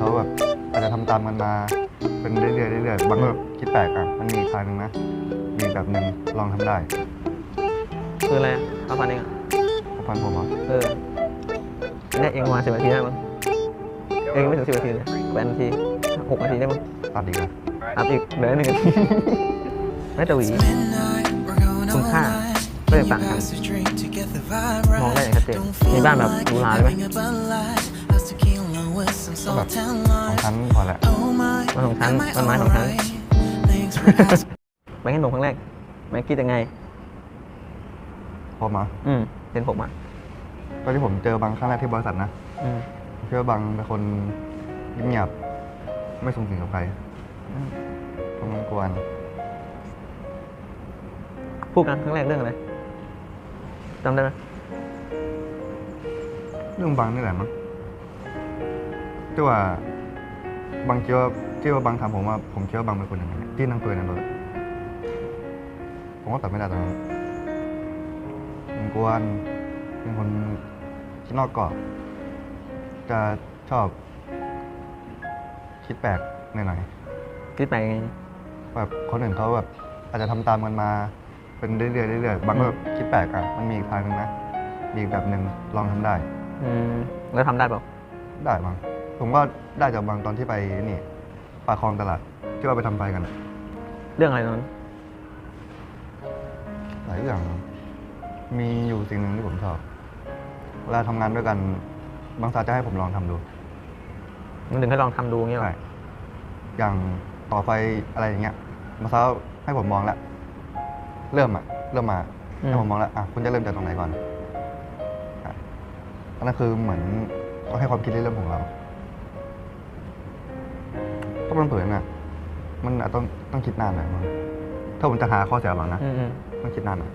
เขาแบบอาจจะทำตามกันมา เป็นเรื่อยๆเรื่อยๆบางก็แบบคิดแปลกอะมันมีอีกทางหนึ่งนะ มีอีกแบบหนึ่งลองทำได้คืออะไรอะข้าวฟันเองอะเขาฟันผมเหรอเออเนี่ยเองประมาณสิบนาทีได้มั้งเองไม่ถึงสิบนาทีเลยแปดนาทีหกนาทีได้มั้งตัดอีกอะอัพอีกเหลือหนึ่งนาที ไม่แต่หวี คุณค่าค่าไม่ไม่แตแตกกต่าต่างงกันนกัมองได้อย่างชัดเจนมีบ้านแบบหรูหราเลยไหม ก็แบบสองชั้นพอแหละมันของฉันมันไม้ของฉันไปให้หนุ่มครั้งแรกแม็กคิดยังไงพอมาอืมเป็นผมอะตอนที่ผมเจอบางครั้งแรกที่บริษัทนะอืมผมคิดว่าบางเป็นคนเงียบๆไม่สูงสิงกับใครอืมผมมันกวนพูดกันครั้งแรกเรื่องอะไรจำได้ไหมเรื่องบางนี่แหละมั้ง ที่ว่าบางคิดว่าที่ว่าบางถามผมว่าผมคิดว่าบางเป็นคนยังไงที่นั่งคุยในรถผมก็ตอบไม่ได้ตอนนั้นมันกวนเป็นคนคิดนอกกรอบ จะชอบ คิดแปลกหน่อยๆคิดไปยังไงแบบคนอื่นเขาแบบอาจจะทำตามกันมา เป็นเรื่อยๆเรื่อยๆบางก็แบบคิดแปลกอะมันมีอีกทางหนึ่งนะมีอีกแบบหนึ่งลองทำได้ อืม แล้วทำได้เปล่าได้บาง ผมก็ได้จากบางตอนที่ไปนี่ปากคลองตลาดที่ว่าไปทำไฟกันอะเรื่องอะไรตอนนั้นหลายอย่างมีอยู่สิ่งหนึ่งที่ผมชอบ เวลาทำงานด้วยกัน บางสาจะให้ผมลองทำดูมันถึงให้ลองทำดูเงี้ยเหรใช่ออย่างต่อไฟอะไรอย่างเงี้ยบางสาให้ผมมองแล้ว เริ่มอะเริ่มมาอืม ให้ผมมองแล้วอะคุณจะเริ่มจากตรงไหนก่อนอะอันนั้นคือเหมือนต้องให้ความคิดในเรื่องของเรา ถ้ามันเผยน่ะมันอาจต้องต้องคิดนานหน่อยมั้งถ้าผมจะหาข้อเสียบางนะ อืมอืมต้องคิดนานหน่อย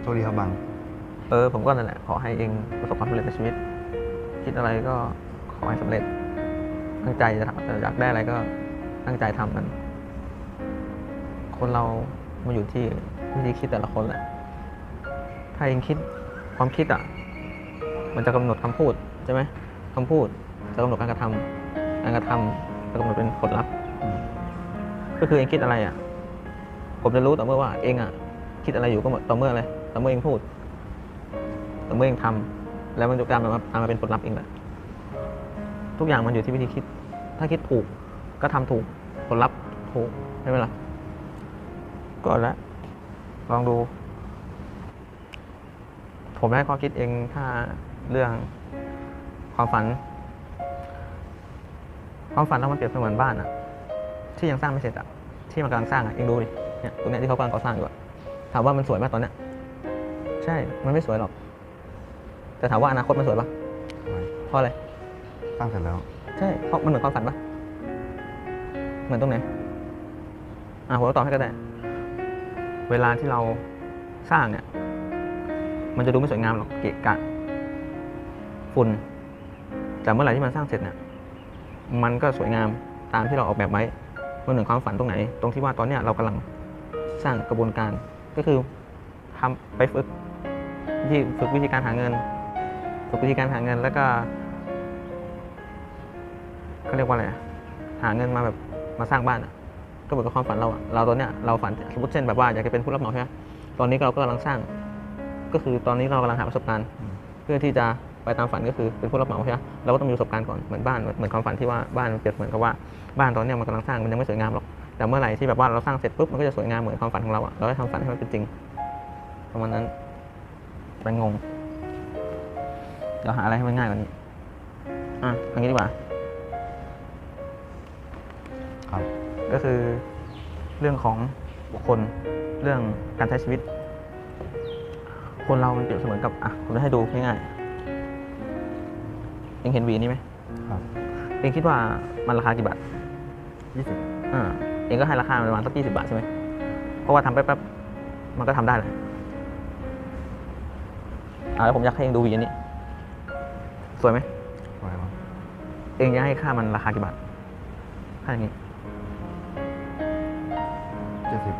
โชคดีครับบางเออผมก็นั่นแหละขอให้เองประสบความสำเร็จในชีวิต คิดอะไรก็ขอให้สำเร็จ ตั้งใจจะทำอยากได้อะไรก็ตั้งใจทำมัน คนเรามาอยู่ที่วิธีคิดแต่ละคนแหละ ถ้าเองคิดความคิดอะ มันจะกำหนดคำพูดใช่ไหมคำพูด จะกำหนดการกระทำการกระทำจะกำหนดเป็นผลลัพธ์อืมก็คือเองคิดอะไรอะ ผมจะรู้ต่อเมื่อว่า เองอะ คิดอะไรอยู่ก็ต่อเมื่ออะไรต่อเมื่อเองพูด ต่อเมื่อเองทำแล้วมันจะกลายมาตามมาเป็นผลลัพธ์เองแหละทุกอย่างมันอยู่ที่วิธีคิด ถ้าคิดถูกก็ทำถูกผลลัพธ์ถูกใช่ไหมล่ะก็แล้วลองดู ผมให้ข้อคิดเองถ้าเรื่องความฝัน ความฝันเรามันเปรียบเสมือนบ้านอะที่ยังสร้างไม่เสร็จอะที่มันกำลังสร้างอะเองดูดิเนี่ยตรงเนี้ยที่เขากำลังก่อสร้างอยู่อะถามว่ามันสวยไหมตอนเนี้ยใช่ มันไม่สวยหรอก แต่ถามว่าอนาคตมันสวยปะเพราะอะไรสร้างเสร็จแล้ว ใช่เพราะมันเหมือนความฝันปะเหมือนตรงไหนอะผมตอบให้ก็ได้ เวลาที่เราสร้างเนี่ย มันจะดูไม่สวยงามหรอกเกะกะฝุ่นแต่เมื่อไหร่ที่มันสร้างเสร็จเนี่ย มันก็สวยงามตามที่เราออกแบบไว้มันเหมือความฝันตรงไหน ตรงที่ว่าตอนเนี้ยเรากำลังสร้างกระบวนการก็คือทำไปฝึกที่ฝึกวิธีการหาเงิน ฝึกวิธีการหาเงินแล้วก็เขาเรียกว่าอะไรหาเงินมาแบบมาสร้างบ้านก็เหมือนกับความฝันเราเราตอนเนี้ยเราฝันสมมติเช่นแบบว่าอยากจะเป็นผู้รับเหมาใช่ไหมตอนนี้เราก็กำลังสร้าง ก็คือตอนนี้เรากำลังหาประสบการณ์ เพื่อที่จะ ไปตามฝันก็คือเป็นผู้รับเหมาใช่ไหมเราก็ต้องมีประสบการณ์ก่อนเหมือนบ้านเหมือนความฝันที่ว่าบ้านมันเปรียบเหมือนกับว่าบ้านตอนเนี้ยมันกำลังสร้างมันยังไม่สวยงามหรอกแต่เมื่อไหร่ที่แบบว่าเราสร้างเสร็จปุ๊บมันก็จะสวยงามเหมือนความฝันของเราอะเราได้ทำฝันให้มันเป็นจริงประมาณนั้นเป็นงงเดี๋ยวหาอะไรให้มันง่ายกว่านี้อะเอย่างนี้ดีกว่า ครับ ก็คือเรื่องของบุคคลเรื่องการใช้ชีวิต คนเรามันเปรียบเสมือนกับอะผมจะให้ดูง่ายๆ เองเห็นหวีนี้ไหมครับเองคิดว่ามันราคากี่บาทยี่สิบอ่าเองก็ให้ราคามันประมาณสักยี่สิบาทใช่ไหมเพราะว่าทำแป๊บๆมันก็ทำได้เลยอ่าแล้วผมอยากให้เองดูหวีอันนี้ สวยไหมอะไรวะเองจะให้ค่ามันราคากี่บาทค่าอย่างนี้เจ็ดสิบ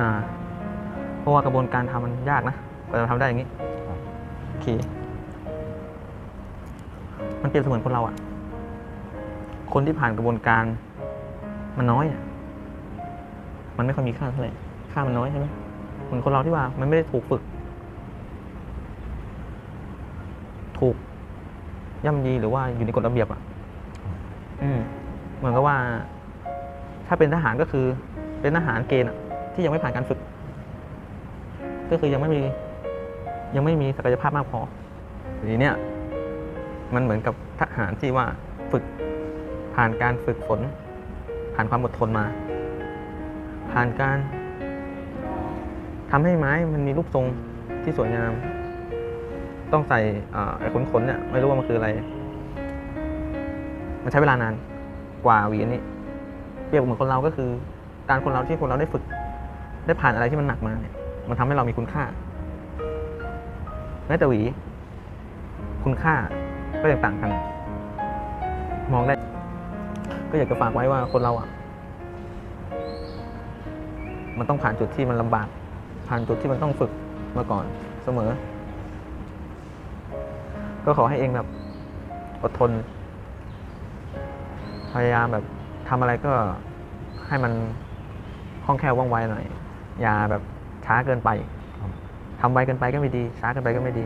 อ่า เพราะว่ากระบวนการทำมันยากนะกว่าจะทำได้อย่างนี้ครับโอเค มันเปรียบเสมือนคนเราอะคนที่ผ่านกระบวนการ มันน้อยอะมันไม่ค่อยมีค่าเท่าไหร่ค่ามันน้อยใช่ไหมเหมือนคนเราที่ว่า มันไม่ได้ถูกฝึก ถูกย่ำยีหรือว่าอยู่ในกฎระเบียบอะอืม เหมือนกับว่า ถ้าเป็นทหารก็คือ เป็นทหารเกณฑ์อะที่ยังไม่ผ่านการฝึก ก็คือยังไม่มี ยังไม่มีศักยภาพมากพอทีเนี้ย มันเหมือนกับทหารที่ว่าฝึกผ่านการฝึกฝน ผ่านความอดทนมา ผ่านการทำให้ไม้มันมีรูปทรงที่สวยงาม ต้องใส่ไอ้ขนขนๆเนี่ย ไม่รู้ว่ามันคืออะไร มันใช้เวลานานกว่าวีนนี้เปรียบเหมือนคนเราก็คือ การคนเราที่คนเราได้ฝึก ได้ผ่านอะไรที่มันหนักมาเนี่ย มันทำให้เรามีคุณค่าแม้แต่หวี คุณค่า ก็ยังต่างกัน มองได้ ก็อยากจะฝากไว้ว่าคนเราอะ มันต้องผ่านจุดที่มันลำบาก ผ่านจุดที่มันต้องฝึกมาก่อนเสมอ ก็ขอให้เองแบบอดทน พยายามแบบทำอะไรก็ให้มันคล่องแคล่วว่องไวหน่อย อย่าแบบช้าเกินไปทำไวเกินไปก็ไม่ดี ช้าเกินไปก็ไม่ดี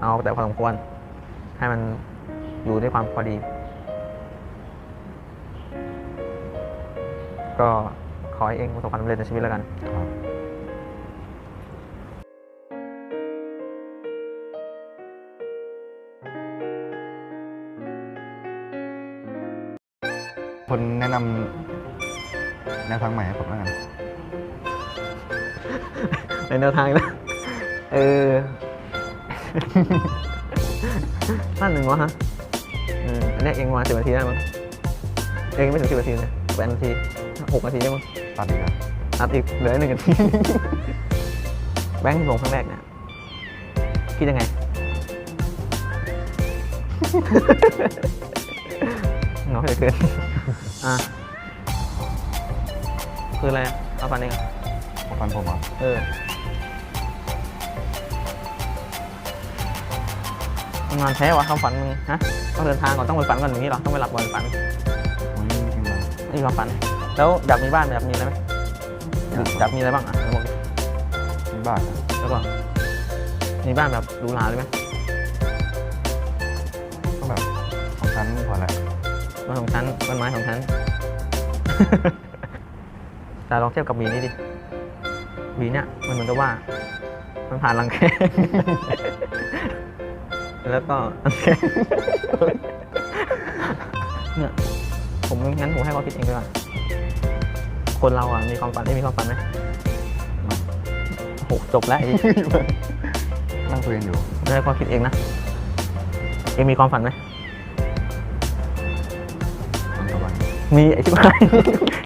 เอาแต่พอสมควร ให้มันอยู่ในความพอดี ก็ขอให้เองประสบความสำเร็จในชีวิตแล้วกันครับคนแนะนำแนวทางใหม่ให้ผมแล้วกัน ในแนวทางนะเออ สั้นหนึ่งวะฮะอืมอันเนี้ยเองมาสิบนาทีได้มั้งเองไม่ถึงสิบนาทีนะแปดนาทีหกนาทีได้มั้งตัดอีกแล้วอัดอีกเหลือหนึ่งนาที แบงค์ที่ลงครั้งแรกเนี่ยคิดยังไงเงาเหลือเกิน อะ คืออะไรอะเอาฟันเองอะฟันผมเหรอะเออ มันนอนแท้วะความฝันมึงฮะต้องเดินทางก่อนต้องไปฝันก่อนอย่างนี้เหรอต้องไปหลับก่อนฝันผมไม่มีกำลังนี่ความฝัน แล้วอยากมีบ้านอยากมีอะไรไหมอยากอยากมีอะไรบ้างอะไหนบอกดิมีบ้านอะแล้วก็มีบ้านแบบหรูหราเลยไหมก็แบบของชั้นพอแหละบ้านของฉันบ้านไม้ของฉันแต่ลองเทียบกับหวีนี้ดิหวีเนี่ยมันเหมือนกับว่า มันผ่านรังแค แล้วก็รังแคเนี่ยผมงั้นผมให้เขาคิดเองดีกว่าคนเราอะมีความฝันได้มีความฝันไหมโอ้โหจบแล้วไอ้นั่งคุยกันอยู่ไม่ให้เขาคิดเองนะเองมีความฝันไหมตอนกลางวันมีไอ้ชิบหาย